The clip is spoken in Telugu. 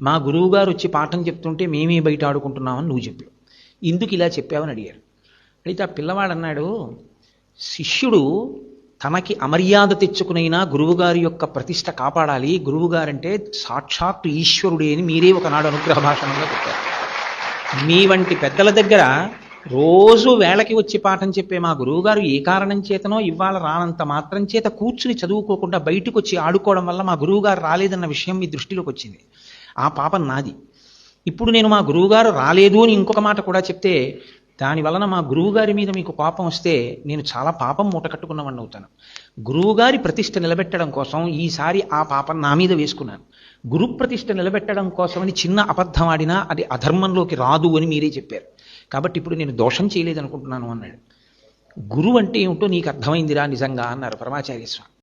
మా గురువు గారు వచ్చి పాఠం చెప్తుంటే మేమే బయట ఆడుకుంటున్నామని నువ్వు చెప్పావు. ఎందుకు ఇలా చెప్పావని అడిగారు. అయితే ఆ పిల్లవాడు అన్నాడు శిష్యుడు తనకి అమర్యాద తెచ్చుకునైనా గురువుగారి యొక్క ప్రతిష్ట కాపాడాలి. గురువుగారంటే సాక్షాత్తు ఈశ్వరుడే అని మీరే ఒకనాడు అనుగ్రహ భాషణంగా చెప్పారు. మీ వంటి పెద్దల దగ్గర రోజు వేళకి వచ్చి పాఠం చెప్పే మా గురువుగారు ఏ కారణం చేతనో ఇవాళ రానంత మాత్రం చేత కూర్చుని చదువుకోకుండా బయటకు వచ్చి ఆడుకోవడం వల్ల మా గురువుగారు రాలేదన్న విషయం మీ దృష్టిలోకి వచ్చింది. ఆ పాపం నాది. ఇప్పుడు నేను మా గురువుగారు రాలేదు అని ఇంకొక మాట కూడా చెప్తే దాని వలన మా గురువుగారి మీద మీకు కోపం వస్తే నేను చాలా పాపం మూట కట్టుకున్నవాడిని అవుతాను. గురువుగారి ప్రతిష్ట నిలబెట్టడం కోసం ఈసారి ఆ పాపం నా మీద వేసుకున్నాను. గురు ప్రతిష్ట నిలబెట్టడం కోసమని చిన్న అబద్ధం ఆడినా అది అధర్మంలోకి రాదు అని మీరే చెప్పారు. కాబట్టి ఇప్పుడు నేను దోషం చేయలేదనుకుంటున్నాను అన్నాడు. గురువు అంటే ఏమిటో నీకు అర్థమైందిరా నిజంగా అన్నారు పరమాచార్య స్వామి.